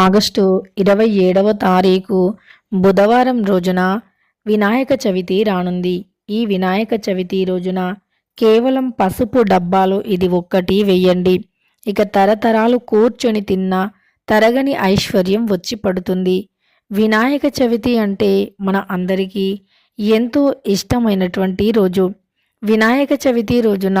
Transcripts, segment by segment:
August ఇరవై ఏడవ తారీఖు బుధవారం రోజున వినాయక చవితి రానుంది. ఈ వినాయక చవితి రోజున కేవలం పసుపు డబ్బాలో ఇది ఒక్కటి వెయ్యండి ఇక తరతరాలు కూర్చొని తిన్నా తరగని ఐశ్వర్యం వచ్చి పడుతుంది. వినాయక చవితి అంటే మన అందరికీ ఎంతో ఇష్టమైనటువంటి రోజు. వినాయక చవితి రోజున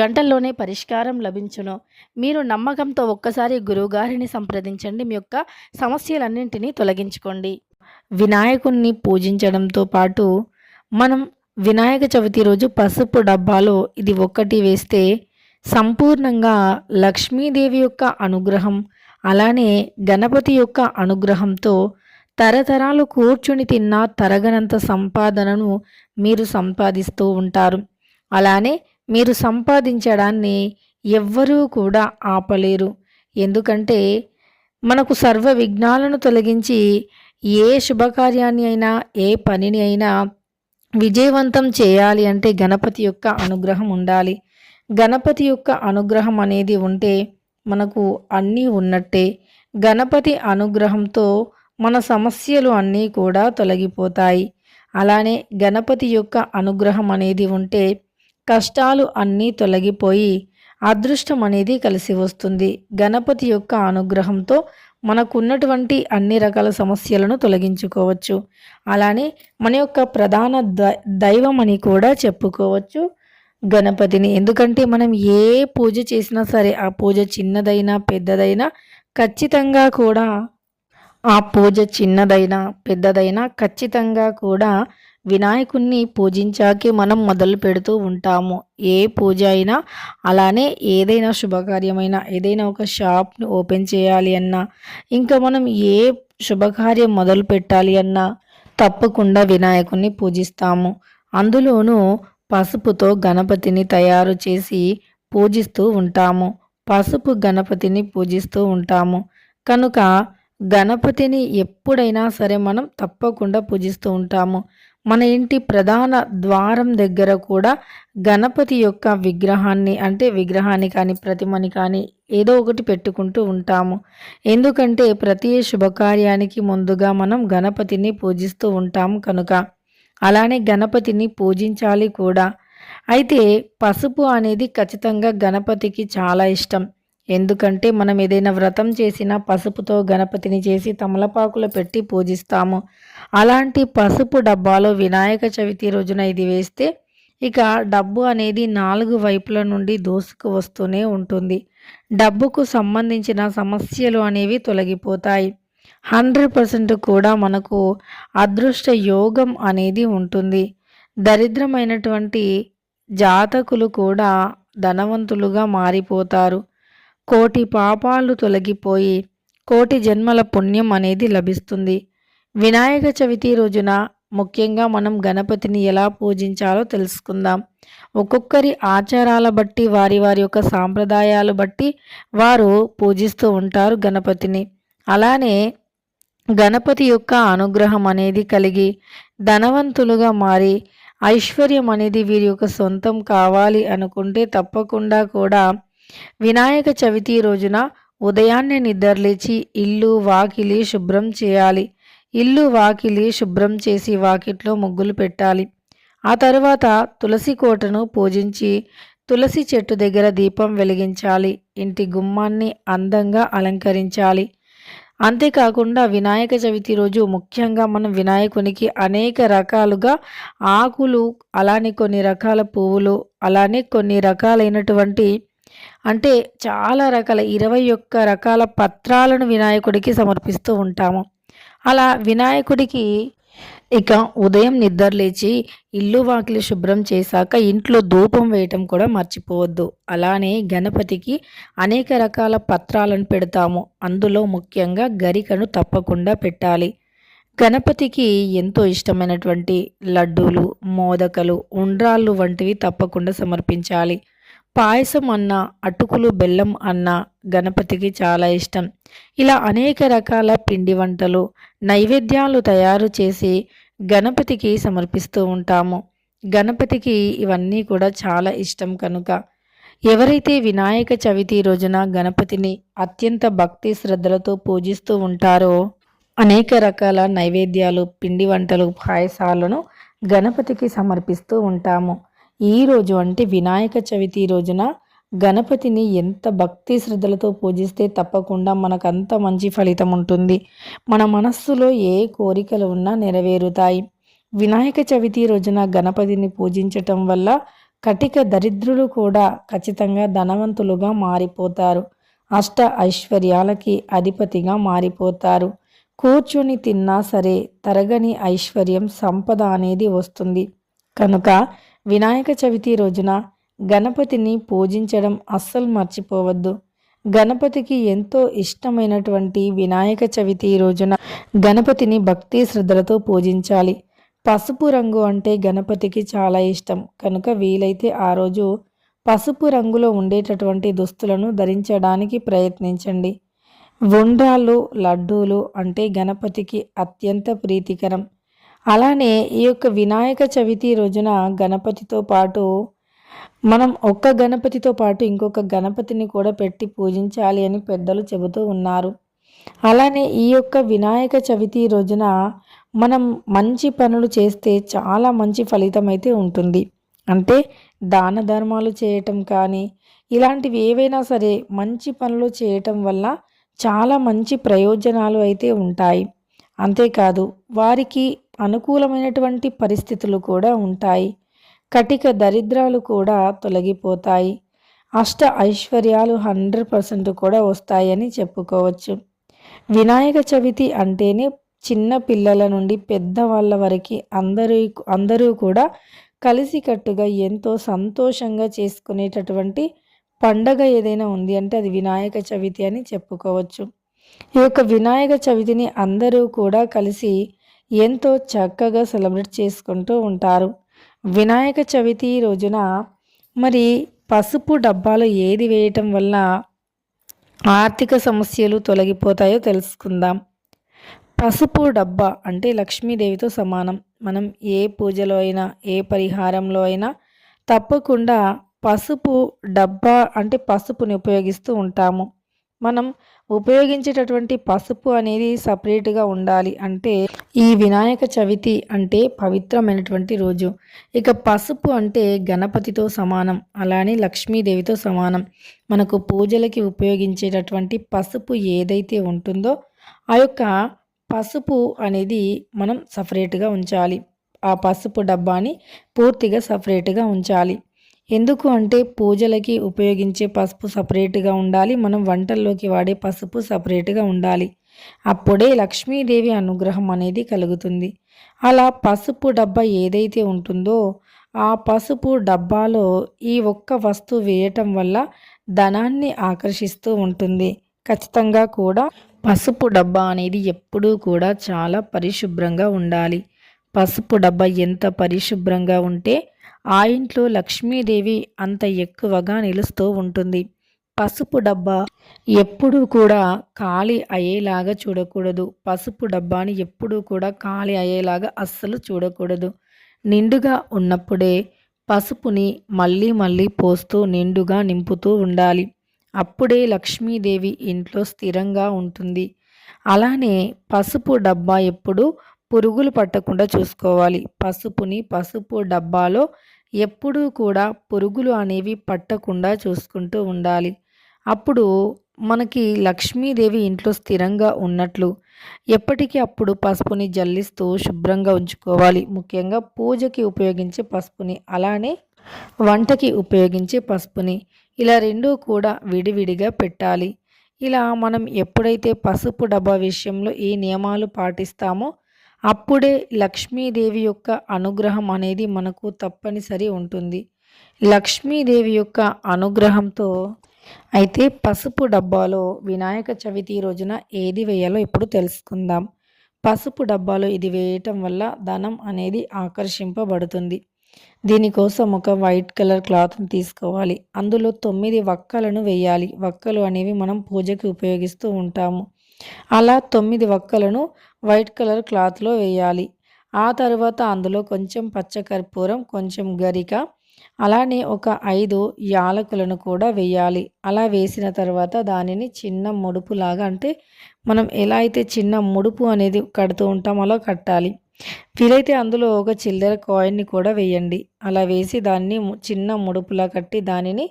గంటల్లోనే పరిష్కారం లభించును. మీరు నమ్మకంతో ఒక్కసారి గురువుగారిని సంప్రదించండి. మీ యొక్క సమస్యలన్నింటినీ తొలగించుకోండి. వినాయకుణ్ణి పూజించడంతో పాటు మనం వినాయక చవితి రోజు పసుపు డబ్బాలో ఇది ఒక్కటి వేస్తే సంపూర్ణంగా లక్ష్మీదేవి యొక్క అనుగ్రహం అలానే గణపతి యొక్క అనుగ్రహంతో తరతరాలు కూర్చుని తిన్న తరగనంత సంపాదనను మీరు సంపాదిస్తూ ఉంటారు. అలానే మీరు సంపాదించడాన్ని ఎవ్వరూ కూడా ఆపలేరు. ఎందుకంటే మనకు సర్వ విఘ్నాలను తొలగించి ఏ శుభకార్యాన్ని అయినా ఏ పనిని అయినా విజయవంతం చేయాలి అంటే గణపతి యొక్క అనుగ్రహం ఉండాలి. గణపతి యొక్క అనుగ్రహం అనేది ఉంటే మనకు అన్నీ ఉన్నట్టే. గణపతి అనుగ్రహంతో మన సమస్యలు అన్నీ కూడా తొలగిపోతాయి. అలానే గణపతి యొక్క అనుగ్రహం అనేది ఉంటే కష్టాలు అన్నీ తొలగిపోయి అదృష్టం అనేది కలిసి వస్తుంది. గణపతి యొక్క అనుగ్రహంతో మనకున్నటువంటి అన్ని రకాల సమస్యలను తొలగించుకోవచ్చు. అలానే మన యొక్క ప్రధాన దైవం అని కూడా చెప్పుకోవచ్చు గణపతిని. ఎందుకంటే మనం ఏ పూజ చేసినా సరే ఆ పూజ చిన్నదైనా పెద్దదైనా ఖచ్చితంగా కూడా ఆ పూజ చిన్నదైనా పెద్దదైనా ఖచ్చితంగా కూడా వినాయకుణ్ణి పూజించాకే మనం మొదలు పెడుతూ ఉంటాము. ఏ పూజ అయినా అలానే ఏదైనా శుభకార్యమైనా ఏదైనా ఒక షాప్ని ఓపెన్ చేయాలి అన్నా ఇంకా మనం ఏ శుభకార్యం మొదలు పెట్టాలి అన్నా తప్పకుండా వినాయకుణ్ణి పూజిస్తాము. అందులోనూ పసుపుతో గణపతిని తయారు చేసి పూజిస్తూ ఉంటాము. పసుపు గణపతిని పూజిస్తూ ఉంటాము. కనుక గణపతిని ఎప్పుడైనా సరే మనం తప్పకుండా పూజిస్తూ ఉంటాము. మన ఇంటి ప్రధాన ద్వారం దగ్గర కూడా గణపతి యొక్క విగ్రహాన్ని అంటే విగ్రహాన్ని కానీ ప్రతిమని కానీ ఏదో ఒకటి పెట్టుకుంటూ ఉంటాము. ఎందుకంటే ప్రతి శుభకార్యానికి ముందుగా మనం గణపతిని పూజిస్తూ ఉంటాము కనుక. అలానే గణపతిని పూజించాలి కూడా. అయితే పసుపు అనేది ఖచ్చితంగా గణపతికి చాలా ఇష్టం. ఎందుకంటే మనం ఏదైనా వ్రతం చేసినా పసుపుతో గణపతిని చేసి తమలపాకులు పెట్టి పూజిస్తాము. అలాంటి పసుపు డబ్బాలో వినాయక చవితి రోజున ఇది వేస్తే ఇక డబ్బు అనేది నాలుగు వైపుల నుండి దోసుకు వస్తూనే ఉంటుంది. డబ్బుకు సంబంధించిన సమస్యలు అనేవి తొలగిపోతాయి. హండ్రెడ్ పర్సెంట్ కూడా మనకు అదృష్ట యోగం అనేది ఉంటుంది. దరిద్రమైనటువంటి జాతకులు కూడా ధనవంతులుగా మారిపోతారు. కోటి పాపాలు తొలగిపోయి కోటి జన్మల పుణ్యం అనేది లభిస్తుంది. వినాయక చవితి రోజున ముఖ్యంగా మనం గణపతిని ఎలా పూజించాలో తెలుసుకుందాం. ఒక్కొక్కరి ఆచారాల బట్టి వారి వారి యొక్క సాంప్రదాయాలు బట్టి వారు పూజిస్తూ ఉంటారు గణపతిని. అలానే గణపతి యొక్క అనుగ్రహం అనేది కలిగి ధనవంతులుగా మారి ఐశ్వర్యం అనేది వీరి యొక్క సొంతం కావాలి అనుకుంటే తప్పకుండా కూడా వినాయక చవితి రోజున ఉదయాన్నే నిద్రలేచి ఇల్లు వాకిలి శుభ్రం చేయాలి. ఇల్లు వాకిలి శుభ్రం చేసి వాకిట్లో ముగ్గులు పెట్టాలి. ఆ తరువాత తులసి కోటను పూజించి తులసి చెట్టు దగ్గర దీపం వెలిగించాలి. ఇంటి గుమ్మాన్ని అందంగా అలంకరించాలి. అంతేకాకుండా వినాయక చవితి రోజు ముఖ్యంగా మనం వినాయకునికి అనేక రకాలుగా ఆకులు అలానే కొన్ని రకాల పువ్వులు అలానే కొన్ని రకాలైనటువంటి అంటే చాలా రకాల ఇరవై ఒక్క రకాల పత్రాలను వినాయకుడికి సమర్పిస్తూ ఉంటాము. అలా వినాయకుడికి ఇక ఉదయం నిద్రలేచి ఇల్లు వాకిలి శుభ్రం చేశాక ఇంట్లో ధూపం వేయటం కూడా మర్చిపోవద్దు. అలానే గణపతికి అనేక రకాల పత్రాలను పెడతాము. అందులో ముఖ్యంగా గరికను తప్పకుండా పెట్టాలి. గణపతికి ఎంతో ఇష్టమైనటువంటి లడ్డూలు మోదకలు ఉండ్రాళ్ళు వంటివి తప్పకుండా సమర్పించాలి. పాయసం అన్న అటుకులు బెల్లం అన్న గణపతికి చాలా ఇష్టం. ఇలా అనేక రకాల పిండి వంటలు నైవేద్యాలు తయారు చేసి గణపతికి సమర్పిస్తూ ఉంటాము. గణపతికి ఇవన్నీ కూడా చాలా ఇష్టం కనుక. ఎవరైతే వినాయక చవితి రోజున గణపతిని అత్యంత భక్తి శ్రద్ధలతో పూజిస్తూ ఉంటారో అనేక రకాల నైవేద్యాలు పిండి వంటలు పాయసాలను గణపతికి సమర్పిస్తూ ఉంటాము. ఈ రోజు అంటే వినాయక చవితి రోజున గణపతిని ఎంత భక్తి శ్రద్ధలతో పూజిస్తే తప్పకుండా మనకంత మంచి ఫలితం ఉంటుంది. మన మనస్సులో ఏ కోరికలు ఉన్నా నెరవేరుతాయి. వినాయక చవితి రోజున గణపతిని పూజించటం వల్ల కటిక దరిద్రులు కూడా ఖచ్చితంగా ధనవంతులుగా మారిపోతారు. అష్ట ఐశ్వర్యాలకి అధిపతిగా మారిపోతారు. కూర్చొని తిన్నా సరే తరగని ఐశ్వర్యం సంపద అనేది వస్తుంది. కనుక వినాయక చవితి రోజున గణపతిని పూజించడం అస్సలు మర్చిపోవద్దు. గణపతికి ఎంతో ఇష్టమైనటువంటి వినాయక చవితి రోజున గణపతిని భక్తి శ్రద్ధలతో పూజించాలి. పసుపు రంగు అంటే గణపతికి చాలా ఇష్టం. కనుక వీలైతే ఆ రోజు పసుపు రంగులో ఉండేటటువంటి దుస్తులను ధరించడానికి ప్రయత్నించండి. ఉండ్రాళ్ళు లడ్డూలు అంటే గణపతికి అత్యంత ప్రీతికరం. అలానే ఈ యొక్క వినాయక చవితి రోజున గణపతితో పాటు మనం ఒక్క గణపతితో పాటు ఇంకొక గణపతిని కూడా పెట్టి పూజించాలి అని పెద్దలు చెబుతూ ఉన్నారు. అలానే ఈ యొక్క వినాయక చవితి రోజున మనం మంచి పనులు చేస్తే చాలా మంచి ఫలితం అయితే ఉంటుంది. అంటే దాన ధర్మాలు చేయటం కానీ ఇలాంటివి ఏవైనా సరే మంచి పనులు చేయటం వల్ల చాలా మంచి ప్రయోజనాలు అయితే ఉంటాయి. అంతేకాదు వారికి అనుకూలమైనటువంటి పరిస్థితులు కూడా ఉంటాయి. కటిక దరిద్రాలు కూడా తొలగిపోతాయి. అష్ట ఐశ్వర్యాలు హండ్రెడ్ పర్సెంట్ కూడా వస్తాయని చెప్పుకోవచ్చు. వినాయక చవితి అంటేనే చిన్న పిల్లల నుండి పెద్దవాళ్ళ వరకు అందరూ అందరూ కూడా కలిసికట్టుగా ఎంతో సంతోషంగా చేసుకునేటటువంటి పండగ ఏదైనా ఉంది అంటే అది వినాయక చవితి అని చెప్పుకోవచ్చు. ఈ యొక్క వినాయక చవితిని అందరూ కూడా కలిసి ఎంతో చక్కగా సెలబ్రేట్ చేసుకుంటూ ఉంటారు. వినాయక చవితి రోజున మరి పసుపు డబ్బాలు ఏది వేయటం వల్ల ఆర్థిక సమస్యలు తొలగిపోతాయో తెలుసుకుందాం. పసుపు డబ్బా అంటే లక్ష్మీదేవితో సమానం. మనం ఏ పూజలో అయినా ఏ పరిహారంలో అయినా తప్పకుండా పసుపు డబ్బా అంటే పసుపుని ఉపయోగిస్తూ ఉంటాము. మనం ఉపయోగించేటటువంటి పసుపు అనేది సపరేట్గా ఉండాలి అంటే ఈ వినాయక చవితి అంటే పవిత్రమైనటువంటి రోజు. ఇక పసుపు అంటే గణపతితో సమానం అలానే లక్ష్మీదేవితో సమానం. మనకు పూజలకి ఉపయోగించేటటువంటి పసుపు ఏదైతే ఉంటుందో ఆ యొక్క పసుపు అనేది మనం సపరేట్గా ఉంచాలి. ఆ పసుపు డబ్బాని పూర్తిగా సపరేట్గా ఉంచాలి. ఎందుకు అంటే పూజలకి ఉపయోగించే పసుపు సపరేట్గా ఉండాలి. మనం వంటల్లోకి వాడే పసుపు సపరేట్గా ఉండాలి. అప్పుడే లక్ష్మీదేవి అనుగ్రహం అనేది కలుగుతుంది. అలా పసుపు డబ్బా ఏదైతే ఉంటుందో ఆ పసుపు డబ్బాలో ఈ ఒక్క వస్తువు వేయటం వల్ల ధనాన్ని ఆకర్షిస్తూ ఉంటుంది. ఖచ్చితంగా కూడా పసుపు డబ్బా అనేది ఎప్పుడూ కూడా చాలా పరిశుభ్రంగా ఉండాలి. పసుపు డబ్బా ఎంత పరిశుభ్రంగా ఉంటే ఆ ఇంట్లో లక్ష్మీదేవి అంత ఎక్కువగా నిలుస్తూ ఉంటుంది. పసుపు డబ్బా ఎప్పుడూ కూడా ఖాళీ అయ్యేలాగా చూడకూడదు. పసుపు డబ్బాని ఎప్పుడూ కూడా ఖాళీ అయ్యేలాగా అస్సలు చూడకూడదు. నిండుగా ఉన్నప్పుడే పసుపుని మళ్ళీ మళ్ళీ పోస్తూ నిండుగా నింపుతూ ఉండాలి. అప్పుడే లక్ష్మీదేవి ఇంట్లో స్థిరంగా ఉంటుంది. అలానే పసుపు డబ్బా ఎప్పుడు పురుగులు పట్టకుండా చూసుకోవాలి. పసుపుని పసుపు డబ్బాలో ఎప్పుడూ కూడా పురుగులు అనేవి పట్టకుండా చూసుకుంటూ ఉండాలి. అప్పుడు మనకి లక్ష్మీదేవి ఇంట్లో స్థిరంగా ఉన్నట్లు ఎప్పటికీ అప్పుడు పసుపుని జల్లిస్తూ శుభ్రంగా ఉంచుకోవాలి. ముఖ్యంగా పూజకి ఉపయోగించే పసుపుని అలానే వంటకి ఉపయోగించే పసుపుని ఇలా రెండూ కూడా విడివిడిగా పెట్టాలి. ఇలా మనం ఎప్పుడైతే పసుపు డబ్బా విషయంలో ఈ నియమాలు పాటిస్తామో అప్పుడే లక్ష్మీదేవి యొక్క అనుగ్రహం అనేది మనకు తప్పనిసరి ఉంటుంది. లక్ష్మీదేవి యొక్క అనుగ్రహంతో అయితే పసుపు డబ్బాలో వినాయక చవితి రోజున ఏది వేయాలో ఇప్పుడు తెలుసుకుందాం. పసుపు డబ్బాలో ఇది వేయటం వల్ల ధనం అనేది ఆకర్షింపబడుతుంది. దీనికోసం ఒక వైట్ కలర్ క్లాత్ని తీసుకోవాలి. అందులో తొమ్మిది వక్కలను వేయాలి. వక్కలు అనేవి మనం పూజకి ఉపయోగిస్తూ ఉంటాము. అలా తొమ్మిది వక్కలను వైట్ కలర్ క్లాత్లో వేయాలి. ఆ తర్వాత అందులో కొంచెం పచ్చకర్పూరం కొంచెం గరిక అలానే ఒక ఐదు యాలకులను కూడా వేయాలి. అలా వేసిన తర్వాత దానిని చిన్న ముడుపులాగా అంటే మనం ఎలా అయితే చిన్న ముడుపు అనేది కడుతూ ఉంటామో అలా కట్టాలి. వీలైతే అందులో ఒక చిల్లర కాయిన్ని కూడా వేయండి. అలా వేసి దాన్ని చిన్న ముడుపులా కట్టి దానిని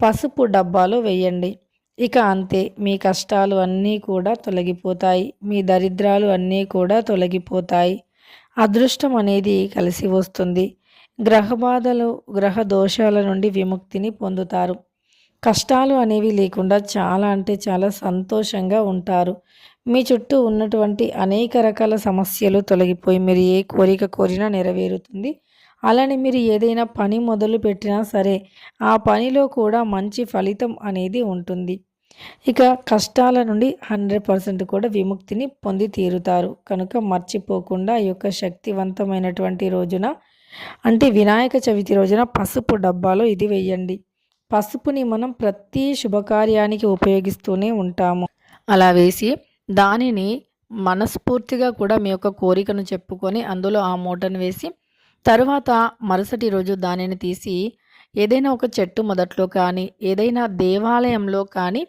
పసుపు డబ్బాలో వేయండి. ఇక అంతే మీ కష్టాలు అన్నీ కూడా తొలగిపోతాయి మీ దరిద్రాలు అన్నీ కూడా తొలగిపోతాయి. అదృష్టం అనేది కలిసి వస్తుంది. గ్రహ బాధలు గ్రహ దోషాల నుండి విముక్తిని పొందుతారు. కష్టాలు అనేవి లేకుండా చాలా అంటే చాలా సంతోషంగా ఉంటారు. మీ చుట్టూ ఉన్నటువంటి అనేక రకాల సమస్యలు తొలగిపోయి మీరు ఏ కోరిక కోరినా నెరవేరుతుంది. అలానే మీరు ఏదైనా పని మొదలు పెట్టినా సరే ఆ పనిలో కూడా మంచి ఫలితం అనేది ఉంటుంది. ఇక కష్టాల నుండి హండ్రెడ్ పర్సెంట్ కూడా విముక్తిని పొంది తీరుతారు. కనుక మర్చిపోకుండా ఈ యొక్క శక్తివంతమైనటువంటి రోజున అంటే వినాయక చవితి రోజున పసుపు డబ్బాలో ఇది వేయండి. పసుపుని మనం ప్రతి శుభకార్యానికి ఉపయోగిస్తూనే ఉంటాము. అలా వేసి దానిని మనస్ఫూర్తిగా కూడా మీ యొక్క కోరికను చెప్పుకొని అందులో ఆ మూటను వేసి తరువాత మరుసటి రోజు దానిని తీసి ఏదైనా ఒక చెట్టు మొదట్లో కానీ ఏదైనా దేవాలయంలో కానీ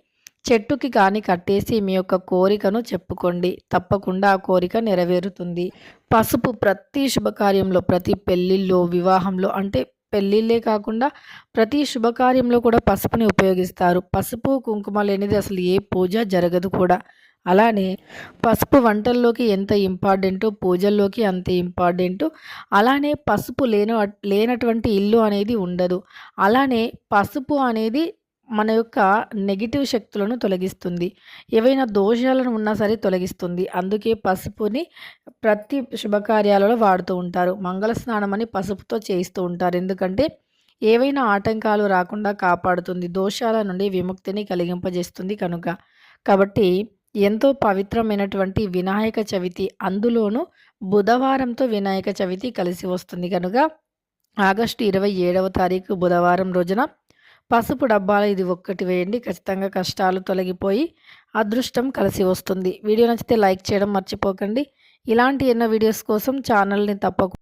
చెట్టుకి కానీ కట్టేసి మీ యొక్క కోరికను చెప్పుకోండి. తప్పకుండా ఆ కోరిక నెరవేరుతుంది. పసుపు ప్రతి శుభకార్యంలో ప్రతి పెళ్ళిళ్ళో వివాహంలో అంటే పెళ్ళిళ్ళే కాకుండా ప్రతి శుభకార్యంలో కూడా పసుపుని ఉపయోగిస్తారు. పసుపు కుంకుమ లేనిది అసలు ఏ పూజ జరగదు కూడా. అలానే పసుపు వంటల్లోకి ఎంత ఇంపార్టెంటో పూజల్లోకి అంత ఇంపార్టెంటు అలానే పసుపు లేన లేనటువంటి ఇల్లు అనేది ఉండదు. అలానే పసుపు అనేది మన యొక్క నెగిటివ్ శక్తులను తొలగిస్తుంది. ఏవైనా దోషాలను ఉన్నా సరే తొలగిస్తుంది. అందుకే పసుపుని ప్రతి శుభకార్యాలలో వాడుతూ ఉంటారు. మంగళ స్నానం అని పసుపుతో చేయిస్తూ ఉంటారు. ఎందుకంటే ఏవైనా ఆటంకాలు రాకుండా కాపాడుతుంది. దోషాల నుండి విముక్తిని కలిగింపజేస్తుంది కనుక. కాబట్టి ఎంతో పవిత్రమైనటువంటి వినాయక చవితి అందులోనూ బుధవారంతో వినాయక చవితి కలిసి వస్తుంది కనుక. ఆగస్టు ఇరవై ఏడవ తారీఖు బుధవారం రోజున పసుపు డబ్బాలు ఇది ఒక్కటి వేయండి. ఖచ్చితంగా కష్టాలు తొలగిపోయి అదృష్టం కలిసి వస్తుంది. వీడియో నచ్చితే లైక్ చేయడం మర్చిపోకండి. ఇలాంటి ఎన్నో వీడియోస్ కోసం ఛానల్ని తప్పకుండా